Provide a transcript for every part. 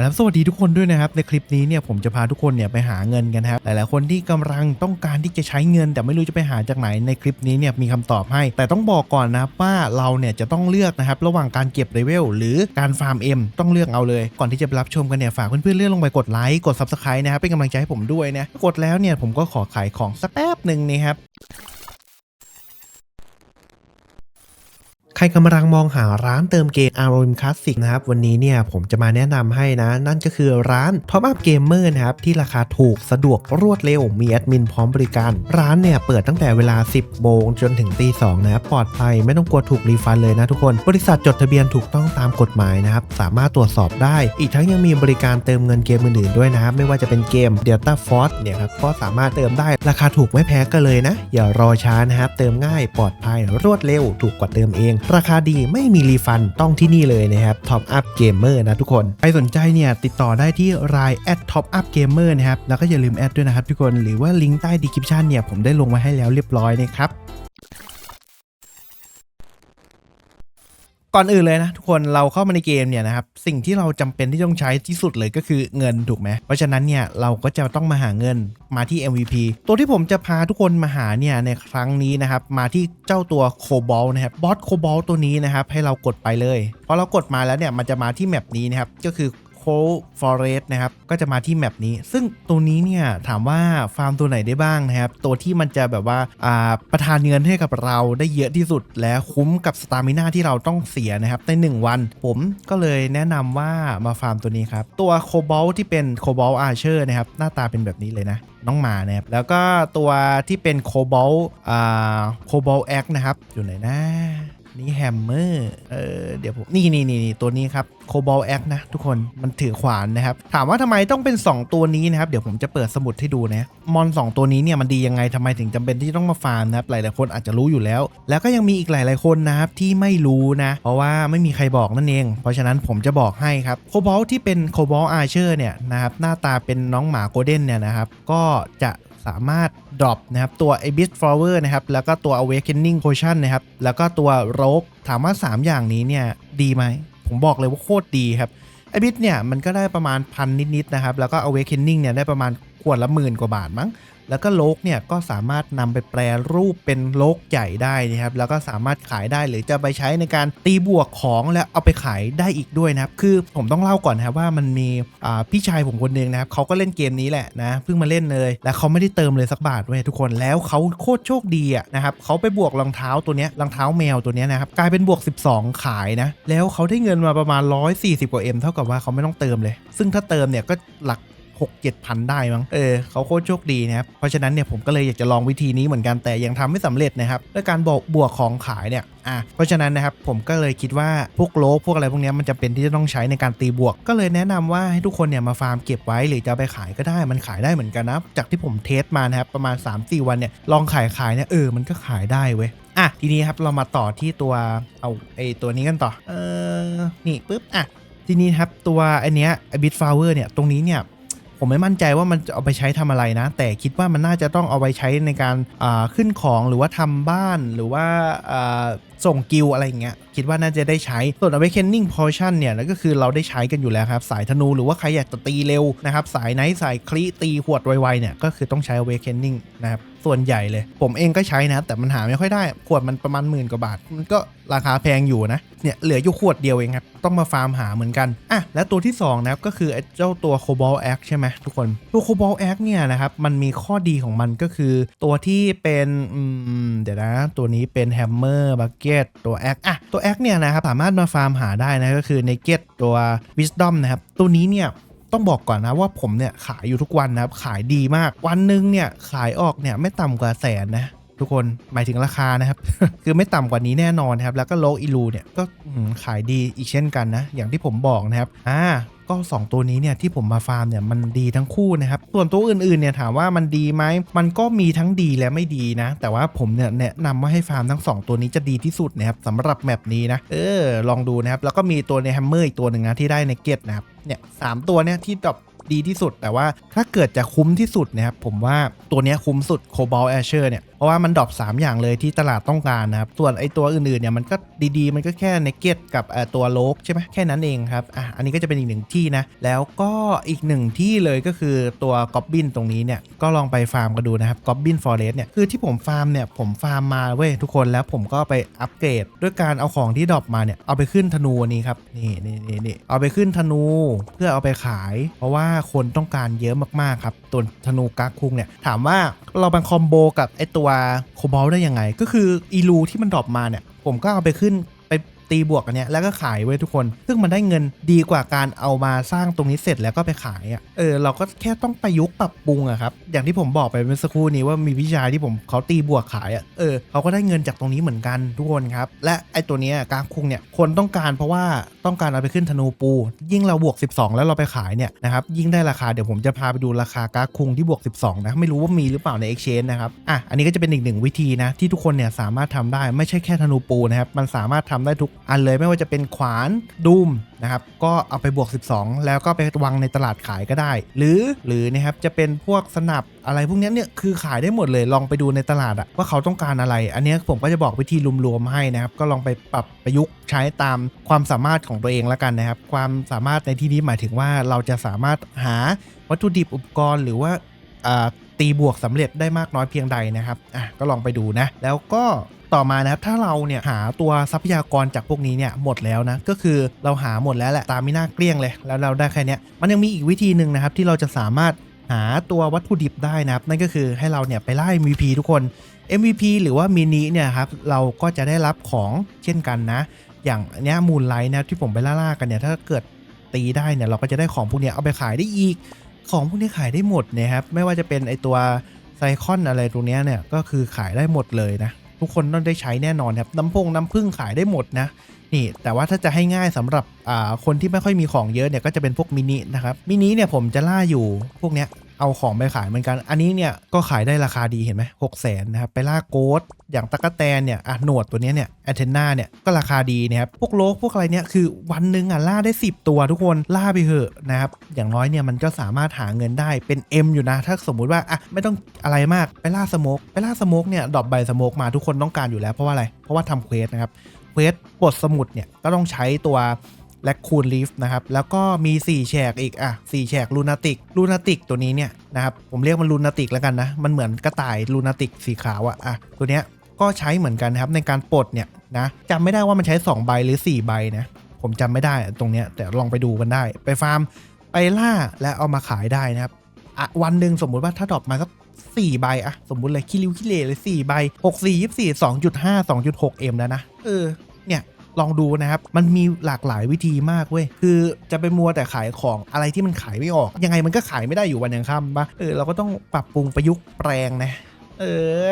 แล้วสวัสดีทุกคนด้วยนะครับ ในคลิปนี้เนี่ยผมจะพาทุกคนเนี่ยไปหาเงินกันครับหลายๆคนที่กำลังต้องการที่จะใช้เงิน แต่ไม่รู้จะไปหาจากไหนในคลิปนี้เนี่ยมีคำตอบให้ แต่ต้องบอกก่อนนะครับว่าเราเนี่ยจะต้องเลือกนะครับระหว่างการเก็บเลเวลหรือการฟาร์มเอ็มต้องเลือกเอาเลยก่อนที่จะไปรับชมกันเนี่ยฝากเพื่อนๆเลื่อนลงไปกดไลค์กด subscribe นะครับเป็นกำลังใจให้ผมด้วยนะกดแล้วเนี่ยผมก็ขอขายของสักแป๊บหนึ่งนี่ครับ ใครกำลังมองหาร้านเติมเกม ROM Classic นะครับ วันนี้เนี่ยผมจะมาแนะนำให้นะ นั่นก็คือร้าน Top Up Gamer นะครับ ที่ราคาถูกสะดวกรวดเร็ว มีแอดมินพร้อมบริการ ร้านเนี่ยเปิดตั้งแต่เวลา 10 โมงจนถึงตี2นะครับปลอดภัยไม่ต้องกลัวถูกรีฟันเลยนะทุกคน บริษัทจดทะเบียนถูกต้องตามกฎหมายนะครับ สามารถตรวจสอบได้ อีกทั้งยังมีบริการเติมเงินเกมอื่นๆด้วยนะครับ ไม่ว่าจะเป็นเกม Delta Force เนี่ยครับก็สามารถเติมได้ราคาถูกไม่แพ้กันเลยนะอย่ารอช้านะครับเติมง่ายปลอดภัยรวดเร็วถูกกว่าเติมเองราคาดีไม่มีรีฟันต้องที่นี่เลยนะครับ Top Up Gamer นะทุกคน ใครสนใจเนี่ยติดต่อได้ที่ราย at Top Up Gamer นะครับ แล้วก็อย่าลืมแอดด้วยนะครับทุกคน หรือว่าลิงก์ใต้ดีคริปชันเนี่ยผมได้ลงมาให้แล้วเรียบร้อยนะครับ ก่อนอื่นเลยนะทุกคนเราเข้ามาในเกมเนี่ยนะครับสิ่งที่เราจำเป็นที่ต้องใช้ที่สุดเลยก็คือเงินถูกไหมเพราะฉะนั้นเนี่ยเราก็จะต้องมาหาเงินมาที่ MVP ตัวที่ผมจะพาทุกคนมาหาเนี่ยในครั้งนี้นะครับมาที่เจ้าตัวโคบอลนะครับบอสโคบอลตัวนี้นะครับให้เรากดไปเลยพอเรากดมาแล้วเนี่ยมันจะมาที่แมปนี้นะครับก็คือ โคฟอเรสนะครับ ก็จะมาที่แมปนี้ ซึ่งตัวนี้เนี่ยถามว่าฟาร์มตัวไหนได้บ้างนะครับ ตัวที่มันจะแบบว่าอ่าประทานเงินให้กับเราได้เยอะที่สุด และคุ้มกับสตามิน่าที่เราต้องเสียนะครับ ใน 1 วัน ผมก็เลยแนะนำว่ามาฟาร์มตัวนี้ครับ ตัวโคบอลที่เป็นโคบอลอาร์เชอร์นะครับ หน้าตาเป็นแบบนี้เลยนะน้องหมานะครับแล้วก็ตัวที่เป็นโคบอลอ่าโคบอลแอคนะครับ อยู่ไหนนะ นี่แฮมเมอร์เออเดี๋ยวผมนี่นี่นี่ตัวนี้ครับโคบอลแอคนะทุกคนมันถือขวานนะครับ ถามว่าทำไมต้องเป็น 2 ตัวนี้นะครับ เดี๋ยวผมจะเปิดสมุดให้ดูนะมอน 2 ตัวนี้เนี่ยมันดียังไงทำไมถึงจำเป็นที่ต้องมาฟาร์มนะครับหลายๆคนอาจจะรู้อยู่แล้ว แล้วก็ยังมีอีกหลาย ๆคนนะครับที่ไม่รู้นะ เพราะว่าไม่มีใครบอกนั่นเอง เพราะฉะนั้นผมจะบอกให้ครับโคบอลที่เป็นโคบอลอาร์เชอร์เนี่ยนะครับหน้าตาเป็นน้องหมาโกลเด้นเนี่ยนะครับก็จะ สามารถดรอปนะครับตัว Abyss Flower นะครับแล้วก็ตัว Awakening Potion นะครับแล้วก็ตัว Rogue ถามว่า 3 อย่างนี้เนี่ยดีไหม ผมบอกเลยว่าโคตรดีครับ Abyss เนี่ยมันก็ได้ประมาณพันนิดๆนะครับแล้วก็ Awakening เนี่ยได้ประมาณ วดละหมื่นกว่าบาทมั้ง แล้วก็โลกเนี่ยก็สามารถนำไปแปรรูปเป็นโลกใหญ่ได้นะครับ แล้วก็สามารถขายได้หรือจะไปใช้ในการตีบวกของแล้วเอาไปขายได้อีกด้วยนะครับ คือผมต้องเล่าก่อนนะครับว่ามันมีพี่ชายผมคนหนึ่งนะครับเขาก็เล่นเกมนี้แหละนะเพิ่งมาเล่นเลย แล้วเขาไม่ได้เติมเลยสักบาทเว้ยทุกคนแล้วเขาโคตรโชคดีอะนะครับเขาไปบวกรองเท้าตัวเนี้ยรองเท้าแมวตัวเนี้ยนะครับกลายเป็นบวก 12 ขายนะแล้วเขาได้เงินมาประมาณ 140กว่าเอ็มเท่ากับว่าเขาไม่ต้องเติมเลย ซึ่งถ้าเติมเนี่ยก็หลัก 6 7พันได้มั้งเออเขาโคตรโชคดีนะครับเพราะฉะนั้นเนี่ยผมก็เลยอยากจะลองวิธีนี้เหมือนกันแต่ยังทำไม่สำเร็จนะครับด้วยการบอกบวกของขายเนี่ยอะเพราะฉะนั้นนะครับผมก็เลยคิดว่าพวกโลกพวกอะไรพวกเนี้ยมันจะเป็นที่จะต้องใช้ในการตีบวก ก็เลยแนะนำว่าให้ทุกคนเนี่ยมาฟาร์มเก็บไว้หรือจะเอาไปขายก็ได้มันขายได้เหมือนกันนะจากที่ผมเทสมานะครับประมาณ 3-4 วันเนี่ยลองขายขายเนี่ยเออมันก็ขายได้เว้ยอะทีนี้ครับเรามาต่อที่ตัวเอาไอตัวนี้กันต่อเออนี่ปุ๊บอะทีนี้ครับตัวไอเนี้ยไอบิทฟลาวเวอร์เนี่ยตรงนี้เนี่ย ผมไม่มั่นใจว่ามันจะเอาไปใช้ทำอะไรนะ แต่คิดว่ามันน่าจะต้องเอาไปใช้ในการขึ้นของหรือว่าทำบ้านหรือว่า ส่งกิลอะไรเงี้ยคิดว่าน่าจะได้ใช้ ส่วน Awakening Potion เนี่ยนั่นก็คือเราได้ใช้กันอยู่แล้วครับ สายธนูหรือว่าใครอยากจะตีเร็วนะครับ สายไนท์สายคลีตีหวดไวๆเนี่ยก็คือต้องใช้ Awakening นะครับส่วนใหญ่เลย ผมเองก็ใช้นะ แต่มันหาไม่ค่อยได้ ขวดมันประมาณหมื่นกว่าบาท มันก็ราคาแพงอยู่นะ เนี่ยเหลืออยู่ขวดเดียวเองครับ ต้องมาฟาร์มหาเหมือนกัน อะ และตัวที่ 2 นะครับ ก็คือเจ้าตัว Cobalt Axe ใช่ไหมทุกคน ตัว Cobalt Axe เนี่ยนะครับ มันมีข้อดีของมันก็คือ ตัวที่เป็นอืมเดี๋ยวนะ ตัวนี้เป็น Hammer Bucket ตัวแอคอะตัวแอคเนี่ยนะครับสามารถมาฟาร์มหาได้นะก็คือ Naked ตัว Wisdom นะครับตัวนี้เนี่ยต้องบอกก่อนนะว่าผมเนี่ยขายอยู่ทุกวันนะครับขายดีมากวันหนึ่งเนี่ยขายออกเนี่ยไม่ต่ำกว่าแสนนะ ทุกคนหมายถึงราคานะครับ คือไม่ต่ำกว่านี้แน่นอนนะครับ แล้วก็โลกอิลูเนี่ยก็ขายดีอีกเช่นกันนะ อย่างที่ผมบอกนะครับอ่าก็ 2 ตัวนี้เนี่ยที่ผมมาฟาร์มเนี่ยมันดีทั้งคู่นะครับ ส่วนตัวอื่นๆเนี่ยถามว่ามันดีไหมมันก็มีทั้งดีและไม่ดีนะ แต่ว่าผมเนี่ยแนะนำว่าให้ฟาร์มทั้ง 2 ตัวนี้จะดีที่สุดนะครับสำหรับแมปนี้นะเออลองดูนะครับ แล้วก็มีตัวในแฮมเมอร์อีกตัวหนึ่งนะที่ได้ในเกตนะครับเนี่ยสามตัวเนี่ยที่ดรอปดีที่สุด แต่ว่าถ้าเกิดจะคุ้มที่สุดนะครับผมว่าตัวนี้คุ้มสุด Cobalt Asher เนี่ย เพราะว่ามันดรอป3อย่างเลยที่ตลาดต้องการนะครับส่วนไอตัวอื่นๆเนี่ยมันก็ดีๆ มันก็แค่เนเก็ตกับตัวโลกใช่ไหมแค่นั้นเองครับอะอันนี้ก็จะเป็นอีกหนึ่งที่นะแล้วก็อีกหนึ่งที่เลยก็คือตัวกอบบินตรงนี้เนี่ยก็ลองไปฟาร์มกันดูนะครับกอบบินฟอเรสเนี่ยคือที่ผมฟาร์มเนี่ยผมฟาร์มมาเว้ยทุกคนแล้วผมก็ไปอัปเกรดด้วยการเอาของที่ดรอปมาเนี่ยเอาไปขึ้นธนูนี้ครับนี่นี่นี่นี่เอาไปขึ้นธนูเพื่อเอาไปขาย เพราะว่าคนต้องการเยอะมากๆครับตัวธนูกากคุงเนี่ยถามว่าเราเป็นคอมโบกับไอตัวโคบอลได้ยังไง ก็คืออีลูที่มันดรอปมาเนี่ย ผมก็เอาไปขึ้น ตีบวกอันเนี้ยแล้วก็ขายไว้ทุกคน ซึ่งมันได้เงินดีกว่าการเอามาสร้างตรงนี้เสร็จแล้วก็ไปขายอะ่ะเออเราก็แค่ต้องประยุกต์ปรับปรุงอะครับอย่างที่ผมบอกไปเมื่อสักครู่นี้ว่ามีวิชาที่ผมเขาตีบวกขายอะ่ะเออเขาก็ได้เงินจากตรงนี้เหมือนกันทุกคนครับและไอตัวเนี้ยกางคุงเนี่ยคนต้องการเพราะว่าต้องการเอาไปขึ้นธนูปู ยิ่งเราบวก 12 แล้วเราไปขายเนี่ยนะครับยิ่งได้ราคาเดี๋ยวผมจะพาไปดูราคากาคุงที่บวก 12 นะไม่รู้ว่ามีหรือเปล่าใน Exchange นะครับอะอันนี้ก็จะเป็นอีกหนึ่งวิธีนะที่ทุกคนเนี่ยสามารถทำได้ไม่ใช่แค่ธนูปูนะครับมันสามารถทำได้ทุกอันเลยไม่ว่าจะเป็นขวานดูมนะครับก็เอาไปบวก 12 แล้วก็ไปวางในตลาดขายก็ได้ หรือหรือนะครับจะเป็นพวกสนับอะไรพวกนี้เนี่ยคือขายได้หมดเลยลองไปดูในตลาดอะว่าเขาต้องการอะไร อันนี้ผมก็จะบอกวิธีรวมๆให้นะครับ ก็ลองไปปรับประยุกต์ใช้ตามความสามารถของตัวเองแล้วกันนะครับ ความสามารถในที่นี้หมายถึงว่าเราจะสามารถหาวัตถุดิบอุปกรณ์หรือว่าตีบวกสำเร็จได้มากน้อยเพียงใดนะครับอะก็ลองไปดูนะแล้วก็ ต่อมานะครับถ้าเราเนี่ยหาตัวทรัพยากรจากพวกนี้เนี่ยหมดแล้วนะก็คือเราหาหมดแล้วแหละตามไม่น่าเกลี้ยงเลย แล้วเราได้แค่นี้มันยังมีอีกวิธีหนึ่งนะครับที่เราจะสามารถหาตัววัตถุดิบได้นะครับ นั่นก็คือให้เราเนี่ยไปไล่ MVP ทุกคน MVP หรือว่ามินิเนี่ยครับเราก็จะได้รับของเช่นกันนะ อย่างเนี้ยมูลไลท์นะที่ผมไปล่าๆกันเนี่ยถ้าเกิดตีได้เนี่ยเราก็จะได้ของพวกนี้เอาไปขายได้อีก ของพวกนี้ขายได้หมดเนี่ยครับไม่ว่าจะเป็นไอตัวไซคอนอะไรตรงเนี้ยเนี่ยก็คือขายได้หมดเลยนะ ทุกคนต้องได้ใช้แน่นอนครับน้ำพงน้ำพึ่งขายได้หมดนะนี่แต่ว่าถ้าจะให้ง่ายสำหรับอ่าคนที่ไม่ค่อยมีของเยอะเนี่ยก็จะเป็นพวกมินินะครับมินิเนี่ยผมจะล่าอยู่พวกเนี้ย เอาของไปขายเหมือนกัน อันนี้เนี่ยก็ขายได้ราคาดีเห็นไหมหกแสนนะครับ ไปล่าโกดอย่างตะกแตนเนี่ยอะหนวดตัวนี้เนี่ยแอนเทนาเนี่ยก็ราคาดีนะครับ พวกโลกพวกอะไรเนี่ยคือวันหนึ่งอะล่าได้ 10 ตัวทุกคนล่าไปเถอะนะครับ อย่างน้อยเนี่ยมันก็สามารถหาเงินได้เป็น M อยู่นะ ถ้าสมมุติว่าอะไม่ต้องอะไรมากไปล่าสโมกไปล่าสโมกเนี่ยดรอปใบสโมกมาทุกคนต้องการอยู่แล้วเพราะว่าอะไร เพราะว่าทำเควสนะครับเควสบทสมุดเนี่ยก็ต้องใช้ตัว แลคคูนลีฟนะครับ แล้วก็มี 4 แฉกอีก อะ 4 แฉกลูนาติกลูนาติกตัวนี้เนี่ยนะครับ ผมเรียกมันลูนาติกแล้วกันนะ มันเหมือนกระต่ายลูนาติกสีขาวอะอะ ตัวเนี้ยก็ใช้เหมือนกันนะครับในการปลดเนี่ยนะจำไม่ได้ว่ามันใช้ 2 ใบหรือ 4 ใบนะ ผมจำไม่ได้ตรงเนี้ยแต่ลองไปดูกันได้ ไปฟาร์มไปล่าและเอามาขายได้นะครับอะวันหนึ่งสมมุติว่าถ้าดรอปมาสักสี่ใบอะสมมุติเลยคิริวคิเลเลยสี่ใบหกสี่ยี่สี่สองจุดห้าสองจุดหกเอ็มแล้วนะเออ ลองดูนะครับ มันมีหลากหลายวิธีมากเว้ย คือจะไปมัวแต่ขายของอะไรที่มันขายไม่ออก ยังไงมันก็ขายไม่ได้อยู่วันยังค่ำปะเออเราก็ต้องปรับปรุงประยุกต์แปลงนะเอ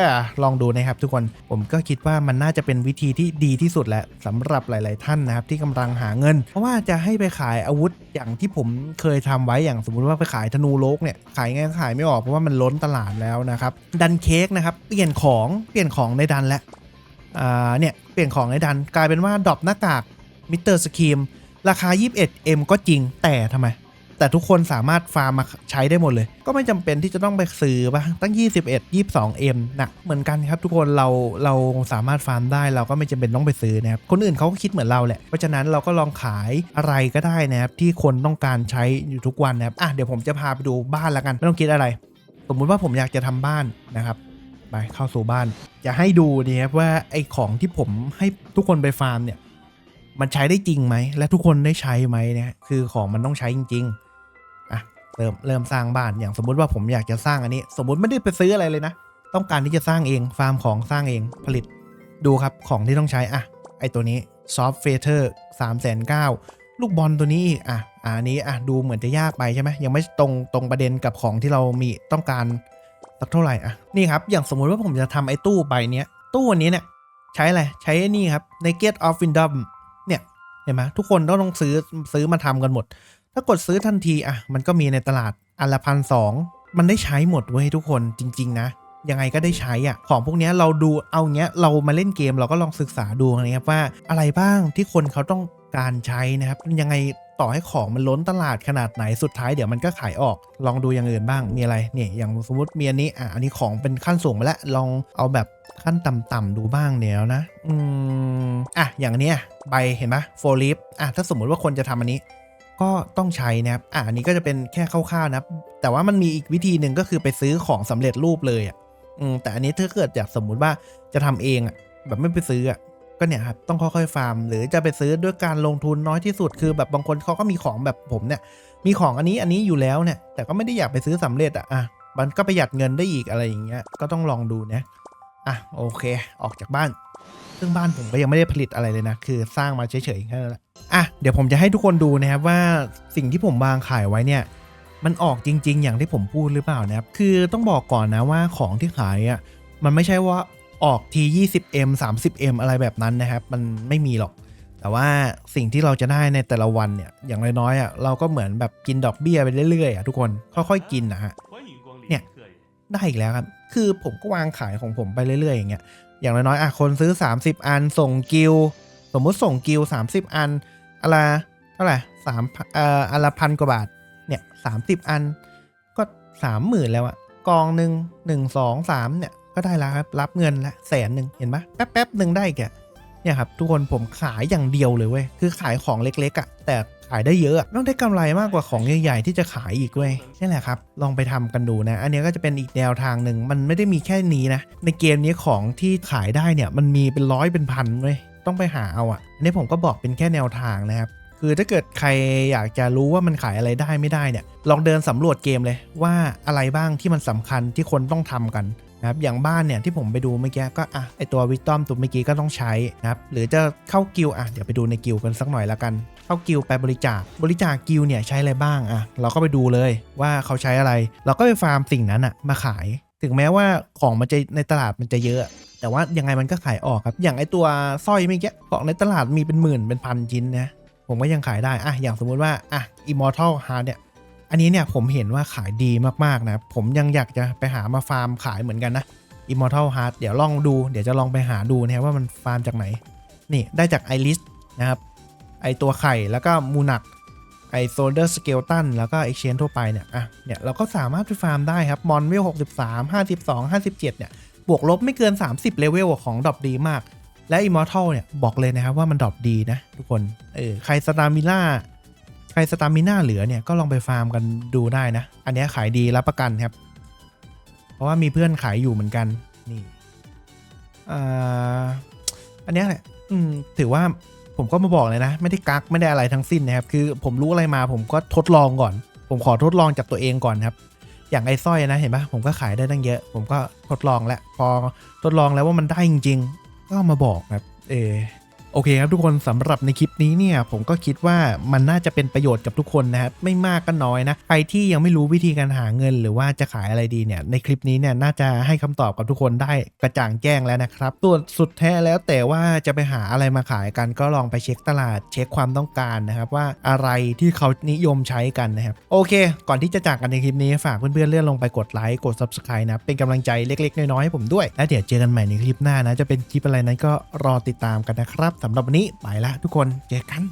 อ ลองดูนะครับทุกคน ผมก็คิดว่ามันน่าจะเป็นวิธีที่ดีที่สุดแหละสำหรับหลาย ๆ ท่านนะครับที่กำลังหาเงิน เพราะว่าจะให้ไปขายอาวุธอย่างที่ผมเคยทำไว้อย่างสมมุติว่าไปขายธนูโลกเนี่ยขายไงก็ขายไม่ออกเพราะว่ามันล้นตลาดแล้วนะครับ ดันเค้กนะครับเปลี่ยนของเปลี่ยนของในดันแล้ว เนี่ยเปลี่ยนของในดันกลายเป็นว่าดรอปหน้ากากมิเตอร์สกีมราคา 21M ก็จริงแต่ทำไม แต่ทุกคนสามารถฟาร์มมาใช้ได้หมดเลย ก็ไม่จำเป็นที่จะต้องไปซื้อปะตั้ง 21 22M นะเหมือนกันครับทุกคนเราเราสามารถฟาร์มได้เราก็ไม่จำเป็นต้องไปซื้อนะครับคนอื่นเขาก็คิดเหมือนเราแหละ เพราะฉะนั้นเราก็ลองขายอะไรก็ได้นะครับที่คนต้องการใช้อยู่ทุกวันนะครับอะเดี๋ยวผมจะพาไปดูบ้านล้วกันไม่ต้องคิดอะไร สมมุติว่าผมอยากจะทำบ้านนะครับ ไปเข้าสู่บ้าน จะให้ดูนี่ครับว่าไอ้ของที่ผมให้ทุกคนไปฟาร์มเนี่ย มันใช้ได้จริงไหม และทุกคนได้ใช้ไหมเนี่ยคือของมันต้องใช้จริงๆอะเริ่มเริ่มสร้างบ้านอย่างสมมติว่าผมอยากจะสร้างอันนี้ สมมติไม่ได้ไปซื้ออะไรเลยนะ ต้องการที่จะสร้างเองฟาร์มของสร้างเองผลิตดูครับของที่ต้องใช้อะไอตัวนี้ซอฟเฟเธอร์สามแสนเก้าลูกบอลตัวนี้อีกอะอะอันนี้อะดูเหมือนจะยากไปใช่ไหมยังไม่ตรงตรงประเด็นกับของที่เรามีต้องการ สักเท่าไหร่อะนี่ครับ อย่างสมมุติว่าผมจะทำไอ้ตู้ใบเนี้ย ตู้อันนี้เนี่ย ใช้อะไรใช้ไอ้นี่ครับ Naked of Windom เนี่ยเห็นไหมทุกคนต้องต้องซื้อซื้อมาทำกันหมด ถ้ากดซื้อทันทีอะมันก็มีในตลาดอันละพันสองมันได้ใช้หมดเว้ยทุกคนจริง ๆ นะยังไงก็ได้ใช้อะของพวกนี้เราดูเอาเงี้ยเรามาเล่นเกมเราก็ลองศึกษาดูนะครับว่าอะไรบ้างที่คนเขาต้อง การใช้นะครับยังไงต่อให้ของมันล้นตลาดขนาดไหนสุดท้ายเดี๋ยวมันก็ขายออก ลองดูอย่างอื่นบ้างมีอะไรเนี่ยอย่างสมมติมีอันนี้อะอันนี้ของเป็นขั้นสูงไปแล้วลองเอาแบบขั้นต่ำๆดูบ้างเดี๋ยวนะ อืมอะอย่างนเนี้ยใบเห็นไหมโฟลิฟอะถ้าสมมุติว่าคนจะทำอันนี้ ก็ต้องใช้นะครับอะอันนี้ก็จะเป็นแค่คร่าวๆนะครับแต่ว่ามันมีอีกวิธีหนึ่งก็คือไปซื้อของสำเร็จรูปเลยอะอืมแต่อันนี้ถ้าเกิดอยากสมมุติว่าจะทำเองอะแบบไม่ไปซื้ออะ ก็เนี่ยครับต้องค่อยๆฟาร์ม หรือจะไปซื้อด้วยการลงทุนน้อยที่สุดคือแบบบางคนเขาก็มีของแบบผมเนี่ย มีของอันนี้อันนี้อยู่แล้วเนี่ย แต่ก็ไม่ได้อยากไปซื้อสำเร็จอะอะมันก็ประหยัดเงินได้อีกอะไรอย่างเงี้ยก็ต้องลองดูนะอะโอเค ออกจากบ้าน ซึ่งบ้านผมก็ยังไม่ได้ผลิตอะไรเลยนะ คือสร้างมาเฉยๆแค่นั้นแหละอะเดี๋ยวผมจะให้ทุกคนดูนะครับว่าสิ่งที่ผมวางขายไว้เนี่ย มันออกจริง ๆ อย่างที่ผมพูดหรือเปล่านะครับคือต้องบอกก่อนนะว่าของที่ขายอะมันไม่ใช่ว่า ออกที 20M 30M อะไรแบบนั้นนะครับ มันไม่มีหรอก แต่ว่าสิ่งที่เราจะได้ในแต่ละวันเนี่ย อย่างน้อยๆอะเราก็เหมือนแบบกินดอกเบี้ยไปเรื่อยๆอะทุกคนค่อยๆกินนะฮะเนี่ยได้อีกแล้วครับ คือผมก็วางขายของผมไปเรื่อยๆอย่างเงี้ยอย่างน้อยๆอะคนซื้อ 30 อันส่งกิลสมมุติส่งกิล30 อันอะไรเท่าไหร่สามเอ่ออันละพันกว่าบาทเนี่ยสามสิบอันก็สามหมื่นแล้วอะกองหนึ่งหนึ่งสองสามเนี่ย ก็ได้แล้วครับ รับเงินละแสนหนึ่งเห็นปะแป๊บแป๊บหนึ่งได้แกเนี่ยครับทุกคนผมขายอย่างเดียวเลยเว้ยคือขายของเล็กๆอะแต่ขายได้เยอะอะต้องได้กำไรมากกว่าของใหญ่ๆที่จะขายอีกเว้ยนี่แหละครับ ลองไปทำกันดูนะ อันนี้ก็จะเป็นอีกแนวทางหนึ่งมันไม่ได้มีแค่นี้นะ ในเกมนี้ของที่ขายได้เนี่ยมันมีเป็นร้อยเป็นพันเว้ยต้องไปหาเอาอะอันนี้ผมก็บอกเป็นแค่แนวทางนะครับคือถ้าเกิดใครอยากจะรู้ว่ามันขายอะไรได้ไม่ได้เนี่ย ลองเดินสำรวจเกมเลยว่าอะไรบ้างที่มันสำคัญที่คนต้องทำกัน นะครับอย่างบ้านเนี่ยที่ผมไปดูเมื่อกี้ก็อะไอตัววิตอมตัวเมื่อกี้ก็ต้องใช้นะครับหรือจะเข้ากิลอะเดี๋ยวไปดูในกิลกันสักหน่อยละกัน เข้ากิลไปบริจาคบริจาคกิลเนี่ยใช้อะไรบ้างอะเราก็ไปดูเลยว่าเขาใช้อะไร เราก็ไปฟาร์มสิ่งนั้นอะมาขาย ถึงแม้ว่าของมันจะในตลาดมันจะเยอะแต่ว่ายังไงมันก็ขายออกครับ อย่างไอตัวสร้อยเมื่อกี้ของในตลาดมีเป็นหมื่นเป็นพันชิ้นนะ ผมก็ยังขายได้ อะ อย่างสมมุติว่า อะ Immortal Heart เนี่ย อันนี้เนี่ยผมเห็นว่าขายดีมากๆนะ ผมยังอยากจะไปหามาฟาร์มขายเหมือนกันนะ Immortal Heart เดี๋ยวลองดู เดี๋ยวจะลองไปหาดูนะว่ามันฟาร์มจากไหน นี่ได้จาก Iris นะครับ ไอตัวไข่แล้วก็มูนัก ไอโซเดอร์สเกลตันแล้วก็เอ็กชนทั่วไปเนี่ย อะ เนี่ยเราก็สามารถไปฟาร์มได้ครับ มอนเวล63 52 57 เนี่ย บวกลบไม่เกิน 30 เลเวลของดรอปดีมาก และ Immortal เนี่ยบอกเลยนะครับว่ามันดรอปดีนะทุกคน เออ ใครสตาร์มิน่า ใครสตามิน่าเหลือเนี่ยก็ลองไปฟาร์มกันดูได้นะ อันนี้ขายดีรับประกันครับ เพราะว่ามีเพื่อนขายอยู่เหมือนกันนี่อ่าอันนี้แหละอืมถือว่าผมก็มาบอกเลยนะ ไม่ได้กักไม่ได้อะไรทั้งสิ้นนะครับ คือผมรู้อะไรมาผมก็ทดลองก่อน ผมขอทดลองจากตัวเองก่อนครับ อย่างไอ้สร้อยนะเห็นปะผมก็ขายได้ตั้งเยอะ ผมก็ทดลองแล้วพอทดลองแล้วว่ามันได้จริง ๆ ก็มาบอกครับ เอ โอเคครับทุกคนสำหรับในคลิปนี้เนี่ยผมก็คิดว่ามันน่าจะเป็นประโยชน์กับทุกคนนะครับไม่มากก็น้อยนะใครที่ยังไม่รู้วิธีการหาเงิน หรือว่าจะขายอะไรดีเนี่ยในคลิปนี้เนี่ยน่าจะให้คำตอบกับทุกคนได้กระจ่างแจ้งแล้วนะครับส่วนสุดแท้แล้วแต่ว่าจะไปหาอะไรมาขายกันก็ลองไปเช็คตลาดเช็คความต้องการนะครับว่าอะไรที่เขานิยมใช้กันนะครับโอเค ก่อนที่จะจากกันในคลิปนี้ฝากเพื่อนๆเลื่อนลงไปกดไลค์กด subscribe นะเป็นกำลังใจเล็กๆน้อยๆให้ผมด้วยแล้วเดี๋ยวเจอกันใหม่ในคลิปหน้านะจะเป็นคลิปอะไรนั้นก็รอติดตามกันนะครับสำหรับวันนี้ไปละทุกคนเจอกัน